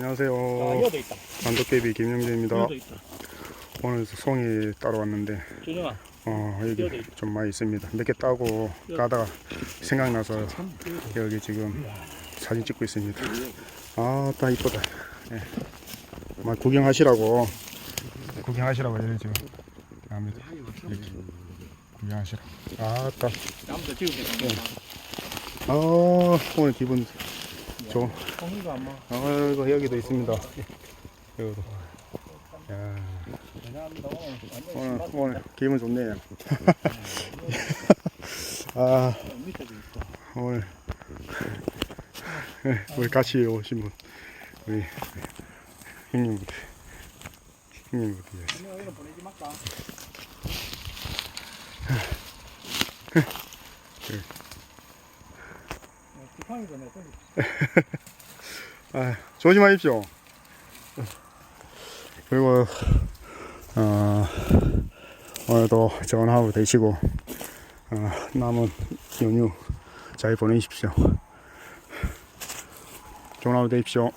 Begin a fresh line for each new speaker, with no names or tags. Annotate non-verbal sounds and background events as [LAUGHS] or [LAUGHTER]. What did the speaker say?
안녕하세요.
아, 이어도 있다.
단독개비 김영재입니다.
있다.
오늘 송이 따러 왔는데
준영아,
어, 여기. 좀 많이 있습니다. 몇 개 따고 가다가 생각나서
참 이어도
여기 지금 사진 찍고 있습니다. 아, 딱 이쁘다. 예. 막 구경하시라고 구경하시라고 여기 지금 합니다. 이렇게 구경하시라. 아, 딱.
남도 찍으겠습니다.
아, 오늘 기분
아마
아이고 여기도 있습니다. 여기도. 야.
오늘
오늘, 기분 좋네요. [LAUGHS] 아. 오늘 네, 우리 같이 오신 분 우리
준영아, 이거 보내지
아, 조심하십시오. 그리고 어, 오늘도 좋은 하루 되시고 어, 남은 연휴 잘 보내십시오. 좋은 하루 되십시오.